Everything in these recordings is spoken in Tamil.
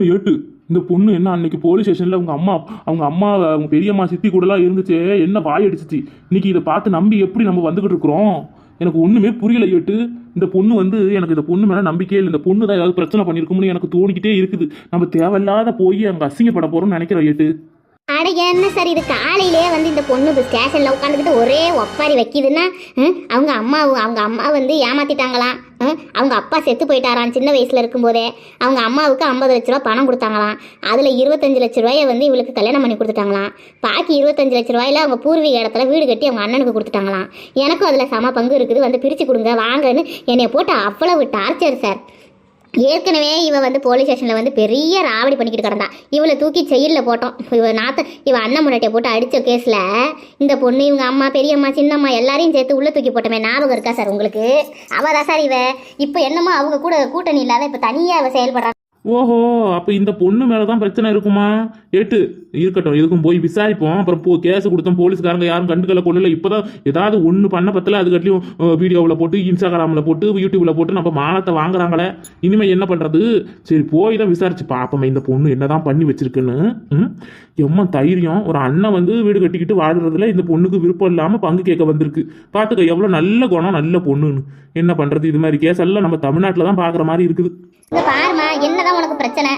ஏட்டு இந்த பொண்ணு என்ன அன்னைக்கு போலீஸ் ஸ்டேஷன்ல அவங்க அம்மா அவங்க அம்மா அவங்க பெரியம்மா சித்தி கூடலாம் இருந்துச்சே என்ன வாய் அடிச்சிச்சு இன்னைக்கு இதை பார்த்து நம்பி எப்படி நம்ம வந்துகிட்டு இருக்கிறோம்? எனக்கு ஒண்ணுமே புரியல ஏட்டு. இந்த பொண்ணு வந்து எனக்கு இந்த பொண்ணு மேல நம்பிக்கையே இல்லை. இந்த பொண்ணு தான் ஏதாவது பிரச்சனை பண்ணியிருக்கும்னு எனக்கு தோணிக்கிட்டே இருக்குது. நம்ம தேவையில்லாத போய் அங்க அசிங்கப்பட போறோம்னு நினைக்கிறோம் ஏட்டு. அட என்ன சார் இது? காலையிலேயே வந்து இந்த பொண்ணு இப்போ ஸ்டேஷனில் உட்காந்துக்கிட்டு ஒரே ஒப்பாரி வைக்கிதுன்னா அவங்க அம்மா அவங்க அம்மா வந்து ஏமாத்திட்டாங்களாம் அவங்க அப்பா செத்து போயிட்டாராம் சின்ன வயசில் இருக்கும்போதே. அவங்க அம்மாவுக்கு ஐம்பது லட்ச ரூபா பணம் கொடுத்தாங்களாம். அதில் இருபத்தஞ்சு லட்ச ரூபாயை வந்து இவளுக்கு கல்யாணம் பண்ணி கொடுத்துட்டாங்களாம். பாக்கி இருபத்தஞ்சு லட்ச ரூபாயில் அவங்க பூர்வீக இடத்துல வீடு கட்டி அவங்க அண்ணனுக்கு கொடுத்துட்டாங்களாம். எனக்கும் அதில் சம பங்கு இருக்குது. வந்து பிரித்து கொடுங்க வாங்கன்னு என்னை போட்டு அவ்வளவு டார்ச்சர் சார் ஏற்கனவே இவன் வந்து போலீஸ் ஸ்டேஷனில் வந்து பெரிய ராவடி பண்ணிக்கிட்டு கிடந்தான் இவளை தூக்கி செயலில் போட்டோம். இவ நாத்த இவன் அண்ணன் முன்னாட்டியை போட்டு அடித்த கேஸில் இந்த பொண்ணு இவங்க அம்மா பெரியம்மா சின்னம்மா எல்லாரையும் சேர்த்து உள்ளே தூக்கி போட்டோமே. ஞாபகம் இருக்கா சார் உங்களுக்கு? அவள் தான் சார் இவ. இப்போ என்னமோ அவங்க கூட கூட்டணி இல்லாத இப்போ தனியாக அவள் செயல்படுறான் ஓஹோ அப்போ இந்த பொண்ணு மேலே தான் பிரச்சனை இருக்குமா? எட்டு இருக்கட்டும் இதுக்கும் போய் விசாரிப்போம். அப்புறம் போ கேஸ் கொடுத்தோம் போலீஸ்காரங்க யாரும் கண்டுக்கல கொள்ளல இப்பதான் ஏதாவது ஒன்று பண்ண பத்தில் அதுக்கட்டியும் வீடியோவில் போட்டு இன்ஸ்டாகிராமில் போட்டு யூடியூப்பில் போட்டு நம்ம மானத்தை வாங்குறாங்களே. இனிமேல் என்ன பண்ணுறது சரி போய் தான் விசாரிச்சு பார்ப்போமே இந்த பொண்ணு என்னதான் பண்ணி வச்சிருக்குன்னு. ம்? எம்மா தைரியம். ஒரு அண்ணன் வந்து வீடு கட்டிக்கிட்டு வாழ்கிறதுல இந்த பொண்ணுக்கு விருப்பம் இல்லாமல் பங்கு கேட்க வந்திருக்கு. பார்த்துக்க எவ்வளோ நல்ல குணம் நல்ல பொண்ணுன்னு. என்ன பண்ணுறது இது மாதிரி கேஸ் எல்லாம் நம்ம தமிழ்நாட்டில் தான் பார்க்குற மாதிரி இருக்குது. பாருமா என்னதான் உனக்கு பிரச்சனை?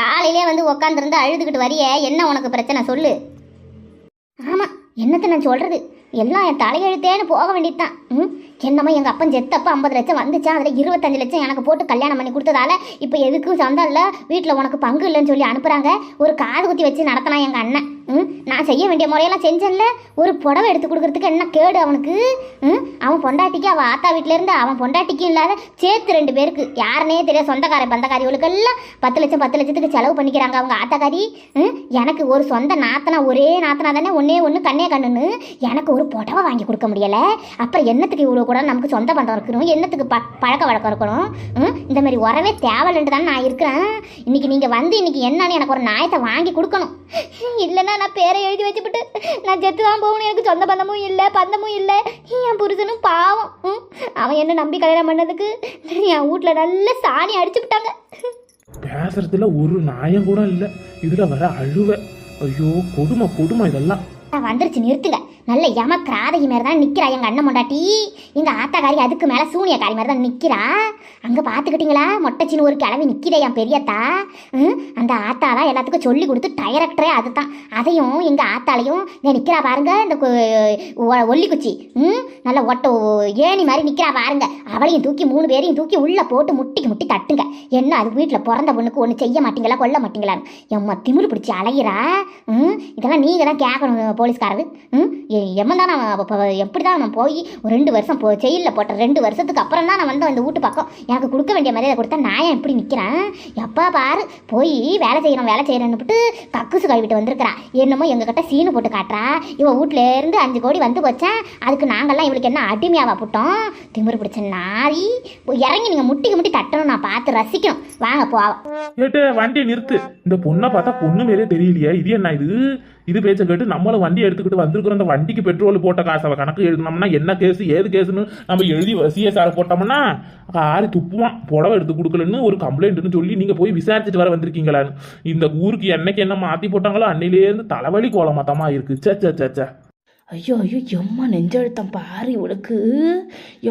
காலையிலே வந்து உக்காந்துருந்து அழுதுகிட்டு வரிய என்ன உனக்கு பிரச்சனை சொல்லு. ஆமாம் என்னத்தை நான் சொல்கிறது எல்லாம் என் தலையெழுத்தேன்னு போக வேண்டியதுதான். ம்? என்னமோ எங்கள் அப்பன் செத்தப்ப ஐம்பது லட்சம் வந்துச்சா? அதில் இருபத்தஞ்சு லட்சம் எனக்கு போட்டு கல்யாணம் பண்ணி கொடுத்ததால இப்போ எதுக்கும் சந்தம் இல்லை. வீட்டில் உனக்கு பங்கு இல்லைன்னு சொல்லி அனுப்புகிறாங்க ஒரு காது குத்தி வச்சு நடத்தினா எங்கள் அண்ணன். ம்? நான் செய்ய வேண்டிய முறையெல்லாம் செஞ்சேன்ல. ஒரு புடவை எடுத்து கொடுக்குறதுக்கு என்ன கேடு அவனுக்கு? ம்? அவன் பொண்டாட்டிக்கு அவன் ஆத்தா வீட்டிலேருந்து அவன் பொண்டாட்டிக்கும் இல்லாத சேர்த்து ரெண்டு பேருக்கு. யாருனே தெரியாது. சொந்தக்கார பந்தக்காரிகளுக்கெல்லாம் பத்து லட்சம் பத்து லட்சத்துக்கு செலவு பண்ணிக்கிறாங்க அவங்க ஆத்தாக்காரி. ம்? எனக்கு ஒரு சொந்த நாத்தனா ஒரே நாத்தனா தானே ஒன்றே ஒன்று கண்ணே கண்ணுன்னு எனக்கு ஒரு புடவை வாங்கி கொடுக்க முடியல. அப்புறம் என்னத்துக்கு இவ்வளோ கூட நமக்கு சொந்த பந்தம் இருக்கணும் என்னத்துக்கு ப பழக்க வழக்கம் இருக்கணும் இந்த மாதிரி உறவே தேவையில்லைன்னு தானே நான் இருக்கிறேன். இன்னைக்கு நீங்கள் வந்து இன்னைக்கு என்னன்னு எனக்கு ஒரு நியாயத்தை வாங்கி கொடுக்கணும். இல்லைன்னா நான் பேரை எழுதி வச்சுவிட்டு நான் செத்து தான் போகணும். எனக்கு சொந்த பந்தமும் இல்லை பந்தமும் இல்லை. என் புருஷனும் பாவம் அவன் என்ன நம்பி கல்யாணம் பண்ணதுக்கு? என் வீட்டில் நல்ல சாணி அடிச்சு விட்டாங்க. பேசுறதுல ஒரு நியாயம் கூட இல்லை. இதுல வர அழுவ. ஐயோ கொடுமை கொடுமை இதெல்லாம். நான் வந்துருச்சு நிறுத்துங்க. நல்ல யம கிராதகி மாதிரி தான் நிற்கிறா எங்கள் அண்ணன் மொண்டாட்டி. எங்கள் ஆத்தாக்காரி அதுக்கு மேலே சூனியக்காரி மாதிரி தான் நிற்கிறா அங்கே பார்த்துக்கிட்டிங்களா மொட்டைச்சின்னு ஒரு கிளவி நிற்கிறே என் பெரியத்தா. ம், அந்த ஆத்தா தான் எல்லாத்துக்கும் சொல்லி கொடுத்து டைரக்டரே அதுதான். அதையும் எங்கள் ஆத்தாலையும் இங்கே நிற்கிறா பாருங்க. இந்த ஒல்லிக்குச்சி. ம்? நல்ல ஒட்ட ஏணி மாதிரி நிற்கிறா பாருங்க. அவளையும் தூக்கி மூணு பேரையும் தூக்கி உள்ளே போட்டு முட்டிக்கு முட்டி தட்டுங்க. என்ன அது வீட்டில் பிறந்த பொண்ணுக்கு ஒன்று செய்ய மாட்டீங்களா கொல்ல மாட்டீங்களான்னு. எம்மா திமிரு பிடிச்சி அலையிறா. ம்? இதெல்லாம் நீங்கள் தான் கேட்கணும் போலீஸ்காரரு. ம்? எவன் தான் நான் எப்படி தான் நான் போய் ஒரு ரெண்டு வருஷம் போ ஜெயிலில் போட்டேன் ரெண்டு வருஷத்துக்கு அப்புறம் தான் நான் வந்து அந்த வீட்டு பக்கம் எனக்கு கொடுக்க வேண்டிய மரியாதை கொடுத்தா நான் ஏன் இப்படி நிற்கிறேன் எப்பா பாரு போய் வேலை செய்கிறோம் வேலை செய்யணும்னுட்டு கக்குசு கழுவிட்டு வந்திருக்கிறான் என்னமோ எங்ககிட்ட சீனு போட்டு காட்டுறா. இவன் வீட்ல இருந்து அஞ்சு கோடி வந்து போச்சேன் அதுக்கு நாங்கள்லாம் இவளுக்கு என்ன அடிமையாவா போட்டோம்? திமிரு பிடிச்ச நாரி இறங்கி நீங்கள் முட்டிக்கு முட்டி தட்டணும் நான் பார்த்து ரசிக்கணும். வாங்க போவோம் வண்டி நிறுத்து. இந்த பொண்ணை பார்த்தா பொண்ணு மேலே தெரியலையே. இது என்ன இது? இது பேச்ச கேட்டு நம்மளும் வண்டி எடுத்துக்கிட்டு வந்திருக்கிறோம். அந்த வண்டிக்கு பெட்ரோல் போட்ட காசை கணக்கு எழுதினோம்னா என்ன கேஸ் ஏது கேஸுன்னு நம்ம எழுதி சிஎஸ்ஆர் போட்டோம்னா ஆறு துப்புவான். புடவை எடுத்து கொடுக்கலன்னு ஒரு கம்ப்ளைண்ட்னு சொல்லி நீங்கள் போய் விசாரிச்சுட்டு வர வந்திருக்கீங்களான்னு. இந்த ஊருக்கு என்னைக்கு என்ன மாற்றி போட்டாங்களோ அன்னையிலேருந்து தலைவலி கோலமாத்தமாக இருக்குது சே சே சே சே ஐயோ ஐயோ எம்மா நெஞ்சழுத்தம் பாரு இவளுக்கு.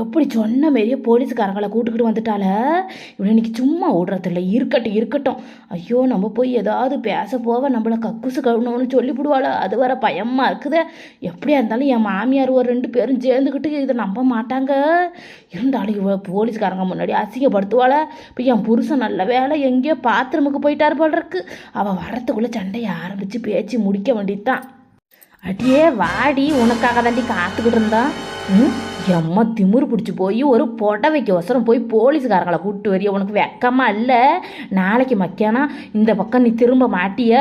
எப்படி சொன்ன மாரியே போலீஸ்காரங்களை கூட்டுக்கிட்டு வந்துட்டால இவளை இன்னைக்கு சும்மா ஓடுறதில்ல. இருக்கட்டும் இருக்கட்டும். ஐயோ நம்ம போய் ஏதாவது பேச போவ நம்மளை கக்குசு கழுவணும்னு சொல்லிவிடுவாளோ அது வர பயமாக இருக்குதே. எப்படியா இருந்தாலும் என் மாமியார் ஒரு ரெண்டு பேரும் சேர்ந்துக்கிட்டு இதை நம்ப மாட்டாங்க. இருந்தாலும் இவ போலீஸ்காரங்க முன்னாடி அசிங்கப்படுத்துவாள. இப்போ என் புருஷன் நல்ல வேலை எங்கேயோ பாத்ரூமுக்கு போயிட்டாரு போல இருக்கு. அவள் வரத்துக்குள்ளே சண்டையை ஆரம்பித்து பேச்சு முடிக்க வேண்டியதுதான். அடியே வாடி உனக்காக தாண்டி காத்துக்கிட்டு இருந்தா. ம்? எம்மா திமிரு பிடிச்சி போய் ஒரு புடவைக்கு ஒசரம் போய் போலீஸ்காரங்களை கூப்பிட்டு வரிய உனக்கு வெக்கமாக இல்லை? நாளைக்கு மக்கியானா இந்த பக்கம் நீ திரும்ப மாட்டிய?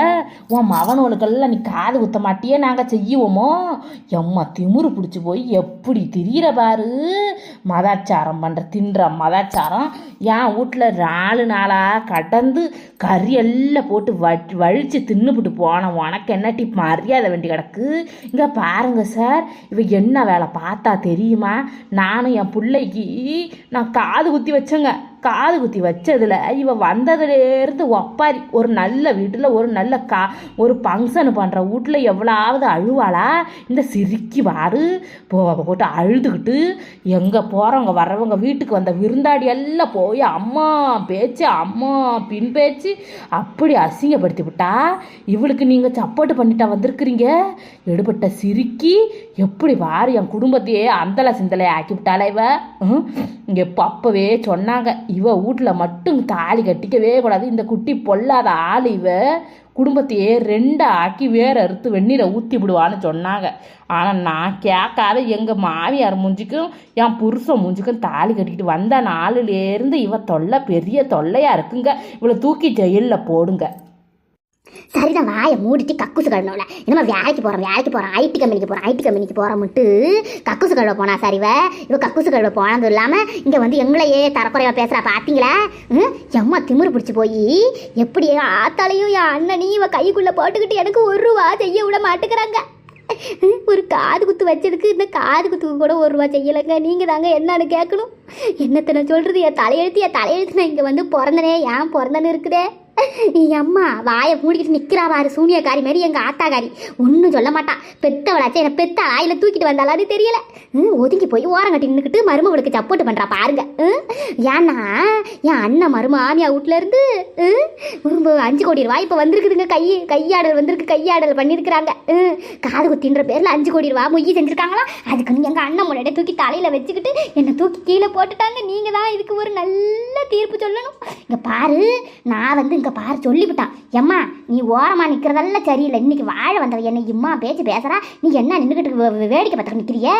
உன் மவனுகளுக்கெல்லாம் நீ காது குத்த மாட்டிய நாங்கள் செய்வோமோ எம்மா திமிரு பிடிச்சி போய் எப்படி திரியிற பாரு? மதாச்சாரம் பண்ணுற தின்ற மதாச்சாரம் என் வீட்டில் நாலு நாளாக கடந்து கறி எல்லாம் போட்டு வட் வழித்து தின்னுபிட்டு போனோம். உனக்கு என்ன டிப் மரியாதை வேண்டி கிடக்கு. இங்கே பாருங்க சார் இவ என்ன வேலை பார்த்தா தெரியுமா? நானும் என் பிள்ளைக்கு நான் காது குத்தி வச்சேங்க. காது குத்தி வச்சதுல இவ வந்ததுலேருந்து ஒப்பாரி ஒரு நல்ல வீட்டில் ஒரு நல்ல கா ஒரு ஃபங்க்ஷன் பண்ணுற வீட்டில் எவ்வளவாவது அழுவாளா? இந்த சிரிக்கி வாரு போ போட்டு அழுதுகிட்டு எங்கே போகிறவங்க வர்றவங்க வீட்டுக்கு வந்த விருந்தாடி எல்லாம் போய் அம்மா பேச்சு அம்மா பின் பேச்சு அப்படி அசிங்கப்படுத்தி விட்டா? இவளுக்கு நீங்கள் சப்போர்ட் பண்ணிட்டா வந்திருக்கிறீங்க? எடுபட்ட சிரிக்கி எப்படி வாரு என் குடும்பத்தையே அந்தல சிந்தலை ஆக்கி விட்டாளா இவ? ம்? இங்க அப்போவே சொன்னாங்க. இவ வீட்டில் மட்டும் தாலி கட்டிக்கவே கூடாது. இந்த குட்டி பொல்லாத ஆள் இவ குடும்பத்தையே ரெண்டை ஆக்கி வேற அறுத்து வெந்நீரை ஊற்றி விடுவான்னு சொன்னாங்க. ஆனால் நான் கேட்காத எங்கள் மாமியார் மூஞ்சிக்கும் என் புருஷன் மூஞ்சிக்கும் தாலி கட்டிக்கிட்டு வந்த நாளிலேருந்து இவ தொல்லை பெரிய தொல்லையாக இருக்குங்க. இவளை தூக்கி ஜெயிலில் போடுங்க. சரிதான் வாயை மூடிட்டு கக்குசு கழுவணும்ல என்னமா வேலைக்கு போகிறோம் வேலைக்கு போகிறோம் ஐடி கம்பெனிக்கு போகிறோம் ஐடி கம்பெனிக்கு போகிறோம்ட்டு கக்குசு கழுவ போனா சரிவ? இவ கக்குசு கழுவ போனதும் இல்லாமல் இங்கே வந்து எங்களையே தரக்குறைவா பேசுகிறா பார்த்தீங்களா ம்? எம்மா திமிரு பிடிச்சி போய் எப்படி ஆத்தாலையும் என் அண்ணனையும் இவ கைக்குள்ளே போட்டுக்கிட்டு எனக்கு ஒரு ரூபா செய்ய விட மாட்டேங்கிறாங்க. ம், ஒரு காது குத்து வச்சதுக்கு இந்த காது குத்துக்கு கூட ஒரு ரூபா செய்யலைங்க. நீங்கள் தாங்க என்னன்னு கேட்கணும். என்னத்தை நான் சொல்கிறது என் தலையெழுத்து என் தலையெழுத்து நான் இங்கே வந்து பிறந்தனே ஏன் பிறந்தனு இருக்குதே? என் அம்மா வாயை மூடிக்கிட்டு நிற்கிறா பாரு சூனியக்காரி மாதிரி எங்கள் ஆத்தாக்காரி. ஒன்றும் சொல்ல மாட்டா. பெத்தவளாச்சே என்னை பெத்த ஆயில தூக்கிட்டு வந்தாலான்னு தெரியல. ம், ஒதுங்கி போய் ஓரம் கட்டி நின்றுக்கிட்டு மருமவளுக்கு சப்போர்ட் பண்ணுறா பாருங்க. ம், ஏன்னா என் அண்ணன் மரும ஆமியா வீட்ல இருந்து ம், அஞ்சு கோடி ரூபாய் இப்போ வந்திருக்குதுங்க கை கையாடல் வந்திருக்கு கையாடல் பண்ணியிருக்கிறாங்க ம், காது குத்தின்ற பேரில் அஞ்சு கோடி ரூபா மொய் செஞ்சுருக்காங்களா? அதுக்குன்னு எங்கள் அண்ணன் முன்னாடி தூக்கி தலையில் வச்சுக்கிட்டு என்னை தூக்கி கீழே போட்டுட்டாங்க. நீங்கள் தான் இதுக்கு ஒரு நல்ல தீர்ப்பு சொல்லணும். இங்கே பாரு நான் வந்து இங்கே பாரு சொல்லிவிட்டான் எம்மா நீ ஓரமாக நிற்கிறதெல்லாம் சரியில்லை. இன்னைக்கு வாழ வந்தவ என்னை இம்மா பேச்சு பேசுகிறா நீ என்ன நின்றுக்கிட்டு வேடிக்கை பார்த்துட்டு நிற்கிறிய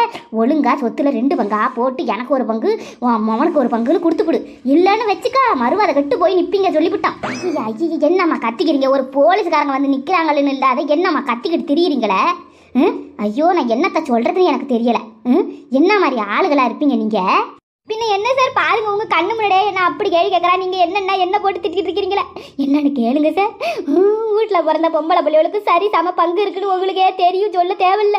ஒழுங்கா சொத்தில் ரெண்டு பங்கா போட்டு எனக்கு ஒரு பங்கு அவனுக்கு மவனுக்கு ஒரு பங்குன்னு கொடுத்துப்பிடு இல்லைன்னு வச்சுக்கா மறுவாத கட்டு போய் நிற்பீங்க சொல்லிவிட்டான் ஐயோ என்னம்மா கத்திக்கிறீங்க? ஒரு போலீஸ்காரங்க வந்து நிற்கிறாங்கன்னு இல்லாத என்னம்மா கத்திக்கிட்டு திரியிறீங்களே? ஐயோ நான் என்னத்தை சொல்கிறதுன்னு எனக்கு தெரியலை. ம்? என்ன மாதிரி ஆளுகளாக இருப்பீங்க நீங்கள் பின்ன என்ன சார்? பாருங்க உங்க கண்ணு முன்னாடியே என்ன அப்படி கேள்வி கேட்கறா நீங்க என்னென்ன என்ன போட்டு திட்டிட்டு இருக்கீங்களே? என்னன்னு கேளுங்க சார். வீட்டில் பிறந்த பொம்பளை பிள்ளைகளுக்கு சரி சம பங்கு இருக்குன்னு உங்களுக்கே தெரியும் சொல்ல தேவையில்ல.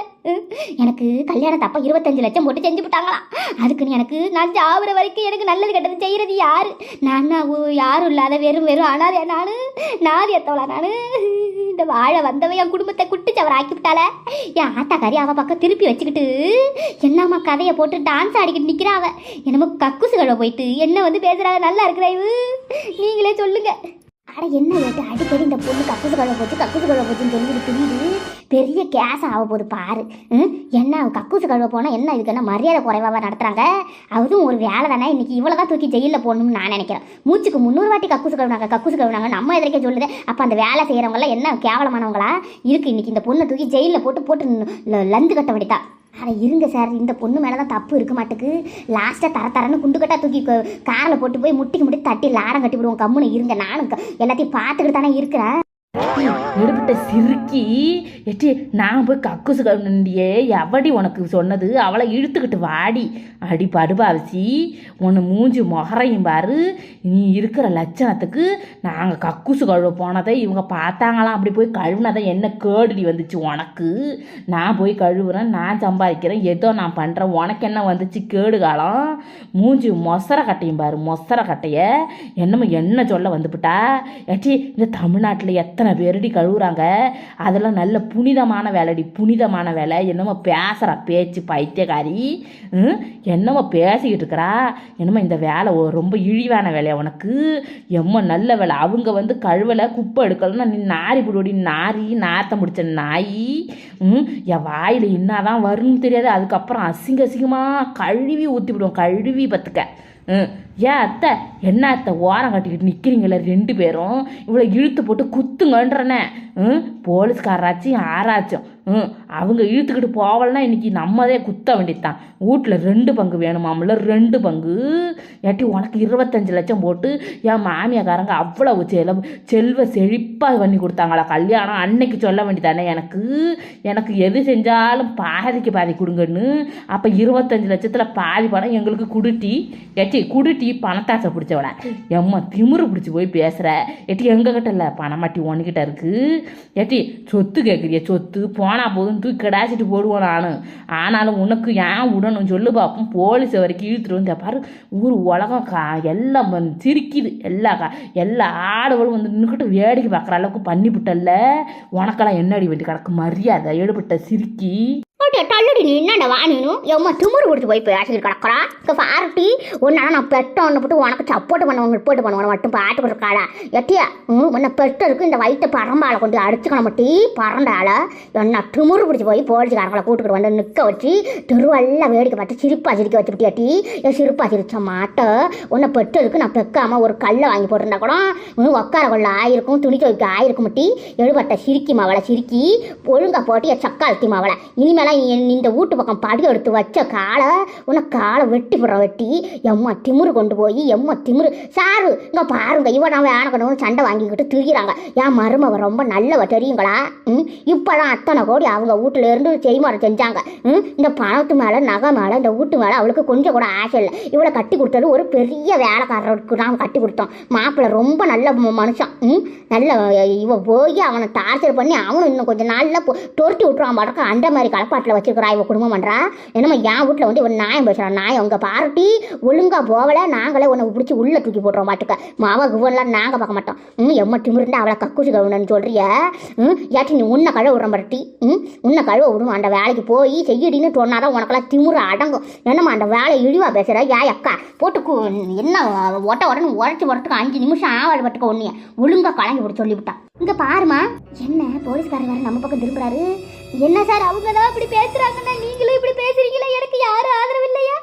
எனக்கு கல்யாணம் அப்ப இருபத்தஞ்சு லட்சம் போட்டு செஞ்சு விட்டாங்களாம். அதுக்குன்னு எனக்கு நான் சாவுற வரைக்கும் எனக்கு நல்லது கெட்டது செய்யறது யாரு? நான் யாரும் இல்லாத வெறும் வெறும் ஆனால் நானு நாதி எத்தவளா நானு. இந்த வாழ வந்தவ என் குடும்பத்தை குட்டிச்சவர் ஆக்கி விட்டால என் ஆத்தாக்காரி அவ பக்கம் திருப்பி வச்சுக்கிட்டு என்னம்மா கதையை போட்டு டான்ஸ் ஆடிக்கிட்டு நிற்கிறான் அவள் என்னமோ கக்குசுகளை போயிட்டு என்ன வந்து பேசுறாங்க? நல்லா இருக்கிற நீங்களே சொல்லுங்க. அட என்ன ஏட்டு அடிக்கடி இந்த பொண்ணு கக்குசு கழுவ போச்சு கக்குசு கழுவ போச்சுன்னு சொல்லி தெரியுது பெரிய கேஸ் ஆக போகுது பாரு. என்ன கக்குசு கழுவ போனால் என்ன இதுக்கு என்ன மரியாதை குறைவாக நடத்துகிறாங்க அதுவும் ஒரு வேலை தானே இன்றைக்கி இவ்வளோ தான் தூக்கி ஜெயிலில் போடணும்னு நான் நினைக்கிறேன். மூச்சுக்கு முந்நூறு வாட்டி கக்குசு கழுவுனாங்க கக்குசு கழுவுனாங்க. நம்ம எதிர்க்க சொல்லுது அப்போ அந்த வேலை செய்கிறவங்களாம் என்ன கேவலமானவங்களா? இருக்குது இன்றைக்கி இந்த பொண்ணை தூக்கி ஜெயிலில் போட்டு போட்டு லந்து கட்ட வேண்டியதான் அட இருங்க சார் இந்த பொண்ணு மேலே தான் தப்பு இருக்க மாட்டுக்கு. லாஸ்ட்டாக தர தரன்னு குண்டு கட்டாக தூக்கி காரில் போட்டு போய் முட்டிக்கு முட்டி தட்டி லாடம் கட்டி விடுவோம். கம்முன்னு இருங்க நானும் எல்லாத்தையும் பார்த்துக்கிட்டு தானே இருக்கிறேன். எடுபிட்ட சிறுக்கி எட்டி நான் போய் கக்குசு கண்டியே எவடி உனக்கு சொன்னது? அவளை இழுத்துக்கிட்டு வாடி. அடி படுபாவிசி உன்னை மூஞ்சி முகரையும் பாரு. நீ இருக்கிற லட்சணத்துக்கு நாங்கள் கக்குசு கழுவ போனதை இவங்க பார்த்தாங்களாம். அப்படி போய் கழுவுனதை என்ன கேடுடி வந்துச்சு உனக்கு? நான் போய் கழுவுறேன் நான் சம்பாதிக்கிறேன் ஏதோ நான் பண்ணுறேன் உனக்கு என்ன வந்துச்சு கேடு காலம்? மூஞ்சி மொசர கட்டையும் பாரு மொசர கட்டைய. என்னமோ என்ன சொல்ல வந்துவிட்டா எட்டி இந்த தமிழ்நாட்டில் எத்தனை பேரடி கழுவுறாங்க? அதெல்லாம் நல்ல புனிதமான வேலைடி புனிதமான வேலை. என்னமோ பேசுகிறா பேச்சு பைத்தியக்காரி. என்னமோ பேசிக்கிட்டு இருக்கிறா. என்னமோ இந்த வேலை ரொம்ப இழிவான வேலையா உனக்கு? எம்ம நல்ல வேலை. அவங்க வந்து கழுவலை குப்பை எடுக்கலன்னா நீ நாரி போடுவடி நாரி நாத்தம் முடிச்ச நாய். ம், என் வாயில் என்னதான் வரும்னு தெரியாது. அதுக்கப்புறம் அசிங்க அசிங்கமாக கழுவி ஊற்றி விடுவோம் கழுவி பற்றுக்க ஏன் அத்தை? என்ன அத்தை? ஓரம் கட்டிக்கிட்டு நிற்கிறீங்களே ரெண்டு பேரும். இவ்வளோ இழுத்து போட்டு குத்துங்கன்றனே. ம்? போலீஸ்காரராச்சும் யாராச்சும் ம் அவங்க இழுத்துக்கிட்டு போவலன்னா இன்றைக்கி நம்மதே குத்த வேண்டியதுதான். வீட்டில் ரெண்டு பங்கு வேணுமாம்ல ரெண்டு பங்கு. ஏட்டி உனக்கு இருபத்தஞ்சு லட்சம் போட்டு என் மாமியாக்காரங்க அவ்வளவு செலவு செல்வ செழிப்பாக பண்ணி கொடுத்தாங்களா? கல்யாணம் அன்னைக்கு சொல்ல வேண்டியதானே எனக்கு? எனக்கு எது செஞ்சாலும் பாதிக்கு பாதி கொடுங்கன்னு. அப்போ இருபத்தஞ்சு லட்சத்தில் பாதி பணம் எங்களுக்கு குடுட்டி. ஏட்டி குடுட்டி பணத்தாசை பிடிச்சவள. எம்மா திமிரு பிடிச்சி போய் பேசுகிற ஏட்டி எங்ககிட்ட இல்லை பணமாட்டி உன்கிட்ட இருக்கு. ஏட்டி சொத்து கேட்குறிய சொத்து போன ஆனால் போதும் தூக்கி கடாச்சிட்டு போடுவோம் நான். ஆனாலும் உனக்கு ஏன் விடணும் சொல்லு பார்ப்போம் போலீஸை வரைக்கும் இழுத்துட்டு வந்து பாரு ஊர் உலகம் கா எல்லாம் வந்து சிரிக்குது. எல்லா கா எல்லா ஆடுகளும் வந்து நின்றுக்கிட்டு வேடிக்கை பார்க்குற அளவுக்கு பண்ணிவிட்டல்ல உனக்கெல்லாம் என்னடி வேண்டி கிடக்கு? மரியாதை எடுபட்ட சிரிக்கி. ஓட்டே தள்ளுடி நீ என்னடா வாணினும் எம்மா திமுரு கொடுத்து போய் பேசிட்டு கிடக்குறா? இப்போ பார்ட்டி ஒன்னால நான் பெட்ட ஒன்று போட்டு உனக்கு சப்போர்ட் பண்ணுவாங்க ரிப்போர்ட் பண்ணுவாங்க மட்டும் பார்த்துக்கிட்டு இருக்காளா? எட்டியா ம் உன்னை பெட்டருக்கு இந்த வயிற்று பரம்பால கொண்டு அடிச்சுக்கணும் மட்டி பறந்தால என்ன திமுரு பிடிச்சி போய் போலீஸ்காரங்களை கூட்டுக்கிட்டு வந்து நிற்க வச்சு தெருவெல்லாம் வேடிக்கை பார்த்து சிரிப்பா சிரிக்க வச்சுக்கிட்டியாட்டி என் சிரிப்பா சிரிச்ச மாட்ட உன்னை பெட்டருக்கு நான் பெக்காம ஒரு கல்லை வாங்கி போட்டிருந்தா கூட உக்கார உட்கார கொள்ள ஆயிருக்கும் துணி துவைக்க ஆயிருக்கும் மட்டி எழுபட்ட சிரிக்கி மாவளை சிரிக்கி ஒழுங்கா போட்டு என் சக்காலத்தி மாவளை இனிமேலாம் என் இந்த வீட்டு பக்கம் படி எடுத்து வச்ச காலை உனக்கு காலை வெட்டி போடுற வெட்டி எம்மா திமிரு கொண்டு போய் எம்மா திமிரு. சாரு இங்க பாருங்க இவன் நான் வேணக்கணும் சண்டை வாங்கிக்கிட்டு திரிகிறாங்க என் மருமவ ரொம்ப நல்லவ தெரியுங்களா? ம் இப்போதான் அத்தனை கோடி அவங்க வீட்டிலேருந்து இருந்து செஞ்சாங்க. ம் இந்த பணத்து மேலே நகை மேலே இந்த வீட்டு மேலே அவளுக்கு கொஞ்சம் கூட ஆசை இல்லை. இவளை கட்டி கொடுத்தது ஒரு பெரிய வேலைக்காரருக்கு தான் கட்டி கொடுத்தோம். மாப்பிள்ளை ரொம்ப நல்ல மனுஷன். ம் நல்ல இவன் போய் அவனை டார்ச்சர் பண்ணி அவனும் இன்னும் கொஞ்சம் நாளில் தொருட்டி விட்டுருவான் படக்க அந்த மாதிரி வீட்டில் வச்சிருக்கிறா இவ குடும்பம் பண்ணுறா என்னமோ என் வீட்டில் வந்து ஒரு நாயம் பேசுகிறான் நாயம் உங்கள் பார்ட்டி ஒழுங்கா போகலை நாங்களே உன்னை பிடிச்சி உள்ளே தூக்கி போட்டுறோம் மாட்டுக்க மாவ குவன்லாம் நாங்கள் பார்க்க மாட்டோம். ம் எம்ம திமிருந்தா அவளை கக்குசு கவுனன்னு சொல்றிய. ம் ஏற்றி நீ உன்னை கழுவ விடுற பரட்டி ம் உன்னை கழுவ விடும் அந்த வேலைக்கு போய் செய்யடின்னு சொன்னாதான் உனக்கெல்லாம் திமிரு அடங்கும். என்னம்மா அந்த வேலை இழிவா பேசுகிற ஏ அக்கா போட்டு என்ன ஒட்ட உடனே உடச்சி வரத்துக்கு அஞ்சு நிமிஷம் ஆவல் பட்டுக்க ஒன்றிய ஒழுங்கா கலங்கி விட்டு சொல்லிவிட்டான் இங்கே பாருமா என்ன போலீஸ்காரர் வேறு நம்ம பக்கம் திரும்புறாரு. என்ன சார் அவங்க தான் இப்படி பேசுறாங்கன்னா நீங்களும் இப்படி பேசுறீங்களா? எனக்கு யாரும் ஆதரவு இல்லையா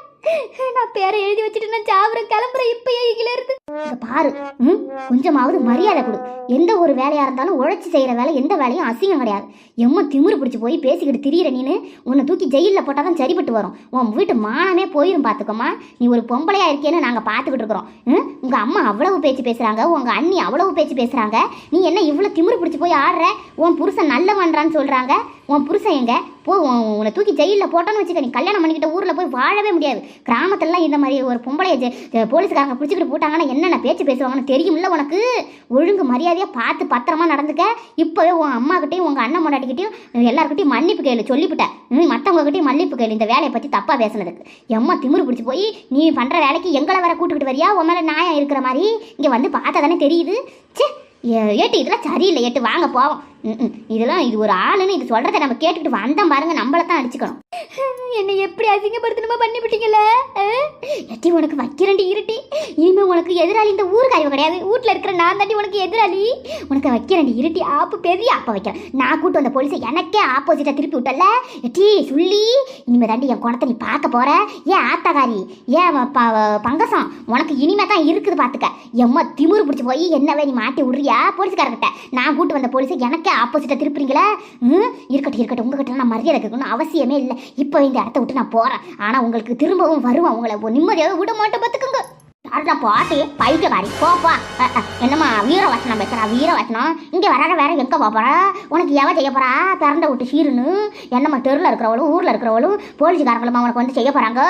நான் பேரை எழுதி வச்சுட்டு நான் சாவரம் கிளம்புறேன் இப்பயே இங்கில இருந்து. பாரு ம்? கொஞ்சமாவது மரியாதை கொடு. எந்த ஒரு வேலையா இருந்தாலும் உழைச்சி செய்யற வேலை எந்த வேலையும் அசிங்கம் கிடையாது. எம்ம திமிரு பிடிச்சி போய் பேசிக்கிட்டு திரியிற நீனு உன்னை தூக்கி ஜெயிலில் போட்டால் தான் சரிப்பட்டு வரும். உன் வீட்டு மானமே போயிரும் பார்த்துக்கோமா நீ ஒரு பொம்பளையா இருக்கேன்னு நாங்கள் பார்த்துக்கிட்டு இருக்கிறோம். ம்? உங்கள் அம்மா அவ்வளவு பேச்சு பேசுகிறாங்க உங்கள் அண்ணி அவ்வளவு பேச்சு பேசுகிறாங்க நீ என்ன இவ்வளோ திமிரு பிடிச்சி போய் ஆடுற? உன் புருஷன் நல்லவன்றான்னு சொல்கிறாங்க உன் புருஷன் எங்க? போ உன்னை தூக்கி ஜெயிலில் போட்டோன்னு வச்சுக்க நீ கல்யாணம் பண்ணிக்கிட்ட ஊரில் போய் வாழவே முடியாது. கிராமத்துலலாம் இந்த மாதிரி ஒரு பொம்பளையை ஜெ- போலீஸ்காரங்க பிடிச்சிக்கிட்டு போட்டாங்கன்னா என்னென்ன பேச்சு பேசுவாங்கன்னு தெரியும்ல உனக்கு? ஒழுங்கு மரியாதையாக பார்த்து பத்திரமா நடந்துக்க. இப்போவே உன் அம்மாக்கிட்டையும் உங்கள் அண்ணன் முன்னாடிக்கிட்டையும் எல்லாருக்கிட்டையும் மன்னிப்பு கேளு சொல்லிவிட்டேன் மற்றவங்ககிட்டையும் மன்னிப்பு கேளு இந்த வேலையை பற்றி தப்பாக பேசுனதுக்கு. எம்மா திமிரு பிடிச்சி போய் நீ பண்ணுற வேலைக்கு எங்களை வேற கூட்டுக்கிட்டு வரியா? உன் மேலே நியாயம் இருக்கிற மாதிரி? இங்கே வந்து பார்த்தா தானே தெரியுது. சே ஏ- ஏட்டு இதெல்லாம் சரியில்லை ஏட்டு வாங்க போவோம். ம், ம். இதெல்லாம் இது ஒரு ஆளுன்னு இது சொல்கிறத நம்ம கேட்டுக்கிட்டு வந்தோம் பாருங்க நம்மளை தான் அடிச்சுக்கணும். என்னை எப்படி அசிங்கப்படுத்தணுமா பண்ணிவிட்டீங்களே? எட்டி உனக்கு வைக்கிறண்டி இருட்டி இனிமே உனக்கு எதிராளி இந்த ஊருக்காரிவ கிடையாது. வீட்டில் இருக்கிற நான் தாண்டி உனக்கு எதிராளி. உனக்கு வைக்கிறண்டி இருட்டி ஆப்பு பெரிய ஆப்பை வைக்கிறேன். நான் கூட்டு வந்த போலீஸை எனக்கே ஆப்போசிட்டாக திருப்பி விட்டல. எட்டி சொல்லி இனிமே தாண்டி என் குணத்தை நீ பார்க்க போற. ஏன் ஆத்தாகாரி ஏன் பங்கசம்? உனக்கு இனிமே தான் இருக்குது பார்த்துக்க எம்மா திமிரு பிடிச்சி போய் என்னவே நீ மாட்டி விடுறியா? போலீஸ்காரர்கிட்ட நான் கூட்டு வந்த போலீஸை எனக்கே ஆப்போசிட்டாக திருப்புறீங்களா? ம் இருக்கட்டும் இருக்கட்டும். உங்ககிட்ட நான் மரியாதை கேட்கணும் அவசியமே இல்லை. இப்போ இந்த இடத்த விட்டு நான் போகிறேன் ஆனால் உங்களுக்கு திரும்பவும் வருவான். உங்களை நிம்மதியாக விட மாட்டேன் பார்த்துக்கோங்க. யாருடா பாட்டு பைத்தியக்காரி போப்பா என்னம்மா வீர என்னம்மா வீரவசனம் வீர வீரவசனம். இங்கே வராத வேற எங்கே போறா? உனக்கு எவ செய்ய போறா? திறந்த விட்டு சீருன்னு. என்னம்மா தெருவில் இருக்கிறவளும் ஊரில் இருக்கிறவளும் போலீஸ்காரங்களும் உனக்கு வந்து செய்ய போகிறாங்க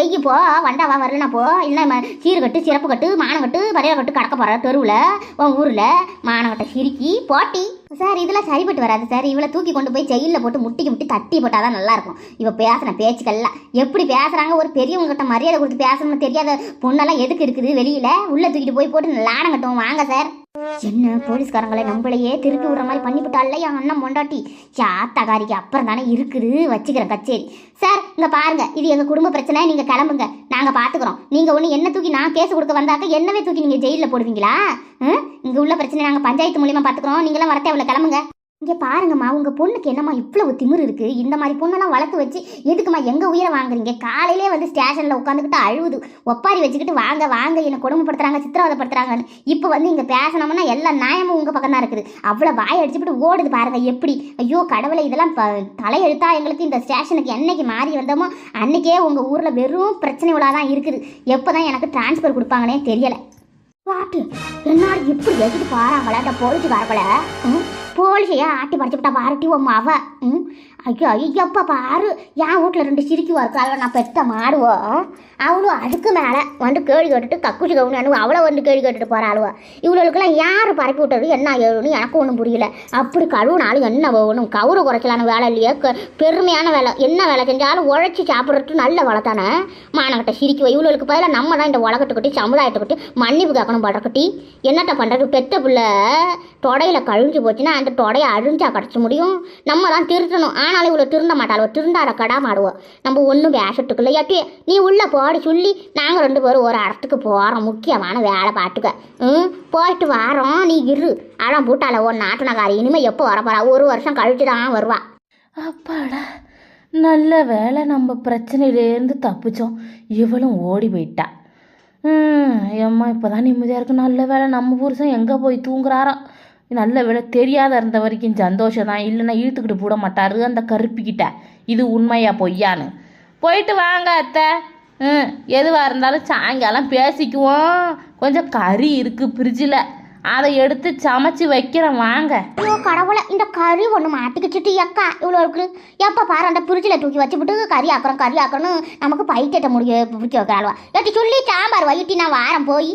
செய்ய போ வந்தாவா வரலனா போ. இல்லை சீரு கட்டு சிறப்பு கட்டு மானம் கட்டு பறைய கட்டு கடக்க போற தெருவில் உன் ஊரில். மானம் கட்ட சிரிக்கி போட்டி. சார் இதெல்லாம் சரிப்பட்டு வராது சார் இவளை தூக்கி கொண்டு போய் ஜெயிலில் போட்டு முட்டிக்கு முட்டி தட்டி போட்டால் தான் நல்லா இருக்கும் இவ பேசுன பேச்சுக்கள்லாம். எப்படி பேசுகிறாங்க ஒரு பெரியவங்ககிட்ட மரியாதை கொடுத்து பேசணும்னு தெரியாத பொண்ணெல்லாம் எதுக்கு இருக்குது வெளியில்? உள்ளே தூக்கிட்டு போய் போட்டு நல்லா கட்டும் வாங்க சார் என்ன போலீஸ்காரங்களை நம்மளையே திருப்பி விடுற மாதிரி பண்ணிவிட்டால என் அண்ணன் மொண்டாட்டி. யா தகாரிக்கு அப்புறம் தானே இருக்குது வச்சுக்கிறேன் கச்சேரி. சார் இங்கே பாருங்க இது எங்கள் குடும்ப பிரச்சனை நீங்கள் கிளம்புங்க. நாங்கள் பார்த்துக்குறோம் நீங்கள் ஒன்று என்ன தூக்கி நான் கேஸ் கொடுக்க வந்தாக்க என்னவே தூக்கி நீங்கள் ஜெயிலில் போடுவீங்களா? ம்? உள்ள பிரச்சனை நாங்கள் பஞ்சாயத்து மூலியமாக பார்த்துக்குறோம் நீங்களாம் வரத்தே அவ்வளோ கிளம்புங்க. இங்கே பாருங்கம்மா உங்கள் பொண்ணுக்கு என்னம்மா இவ்வளவு திமிர் இருக்குது இந்த மாதிரி பொண்ணெல்லாம் வளர்த்து வச்சு எதுக்கும்மா எங்கள் உயிரை வாங்குறீங்க? காலையிலே வந்து ஸ்டேஷனில் உட்காந்துக்கிட்டு அழுவுது. ஒப்பாரி வச்சுக்கிட்டு வாங்க வாங்க என்னை கொடுமைப்படுத்துறாங்க சித்திரவதைப்படுத்துறாங்கன்னு. இப்போ வந்து இங்கே பேசணும்னா எல்லா நியாயமும் உங்கள் பக்கம் தான் இருக்குது. அவ்வளோ வாயை அடிச்சுப்பிட்டு ஓடுது பாருங்க எப்படி? ஐயோ கடவுளை இதெல்லாம் ப- தலையெழுத்தா எங்களுக்கு இந்த ஸ்டேஷனுக்கு என்னைக்கு மாறி வந்தோமோ அன்றைக்கே உங்கள் ஊரில் வெறும் பிரச்சனை உள்ளாக தான் இருக்குது. எப்போ தான் எனக்கு டிரான்ஸ்ஃபர் கொடுப்பாங்கன்னே தெரியலை. வாட்டு என்னாலும் எப்படி எடுத்துட்டு பாறாங்களே அந்த போலீஸ்காரங்கள ம்? போலீஸையா ஆட்டி பறிச்சு விட்டா பாருட்டி உன் அவ ம்? ஐயோ ஐயப்பா பாரு. என் வீட்டில் ரெண்டு சிரிக்குவா இருக்காள் நான் பெத்த மாடுவோ. அவளும் அதுக்கு மேலே வந்து கேள்வி கேட்டுட்டு கக்குச்சி கவுனு அவளை வந்து கேள்வி கேட்டுட்டு போகிறாளுவோ இவ்வளோக்கெல்லாம் யார் பரப்பி விட்டது? என்ன ஏழுன்னு எனக்கு ஒன்றும் புரியல. அப்படி கழுவுனாலும் என்ன வேணும்? கவுரு குறைச்சலான வேலை இல்லையே? க- பெருமையான வேலை. என்ன வேலை செஞ்சாலும் உழைச்சி சாப்பிட்றது நல்ல வேலை தானே? மானக்கிட்ட சிரிக்குவா. இவ்வளோக்கு பதிலாக நம்ம தான் இந்த உலகத்துக்கிட்டி சமுதாயத்துக்கிட்டி மன்னிப்பு கேட்கணும் படக்கட்டி என்னட்ட பண்ணுறது பெத்த பிள்ளை தொடையில் கழிஞ்சு போச்சுன்னா அந்த தொடையை அழிஞ்சா கிடச்ச முடியும். நம்ம தான் திருத்தணும். ஆனாலும் இவ்வளோ திருந்த மாட்டாளோ? திருந்தாத கடா மாடுவோம் நம்ம ஒன்றும் பேசட்டுக்குள்ள யாட்டி நீ உள்ளே போடி சொல்லி நாங்கள் ரெண்டு பேரும் ஒரு இடத்துக்கு போகிறோம் முக்கியமான வேலை பார்த்துக்க ம்? போயிட்டு வரோம். நீ இரு. அடம் பூட்டால ஒரு நாட்டினக்காரி இனிமேல் எப்போ வரப்போறா? ஒரு வருஷம் கழிச்சு தான் வருவா. அப்பாடா நல்ல வேலை நம்ம பிரச்சனையிலேருந்து தப்பிச்சோம். இவளும் ஓடி போயிட்டா. ம் ஏம்மா இப்போ தான் நிம்மதியாக இருக்கு. நல்ல வேலை நம்ம புருஷன் எங்கே போய் தூங்குறாராம் நல்ல வேலை தெரியாத இருந்த வரைக்கும் சந்தோஷம் தான் இல்லைன்னா இழுத்துக்கிட்டு போட மாட்டாரு. அந்த கருப்பிக்கிட்ட. இது உண்மையா பொய்யான்னு. போயிட்டு வாங்க அத்தை. ம் எதுவாக இருந்தாலும் சாயங்காலம் பேசிக்குவோம். கொஞ்சம் கறி இருக்குது ஃப்ரிட்ஜில் அதை எடுத்து சமைச்சு வைக்கிறேன். வாங்க. ஐயோ கடவுளை இந்த கறி ஒன்று மாட்டிக்கிச்சுட்டு எக்கா இவ்வளோ இருக்கு. எப்போ பாரு அந்த பிரிட்ஜில் தூக்கி வச்சுவிட்டு கறி ஆக்குறோம் கறி ஆக்கணும் நமக்கு பைத்தியத்தை முடிய பிடிக்க வைக்கிறாள்வா. எட்டி சொல்லி சாம்பார் வைட்டி நான் வாரம் போய்.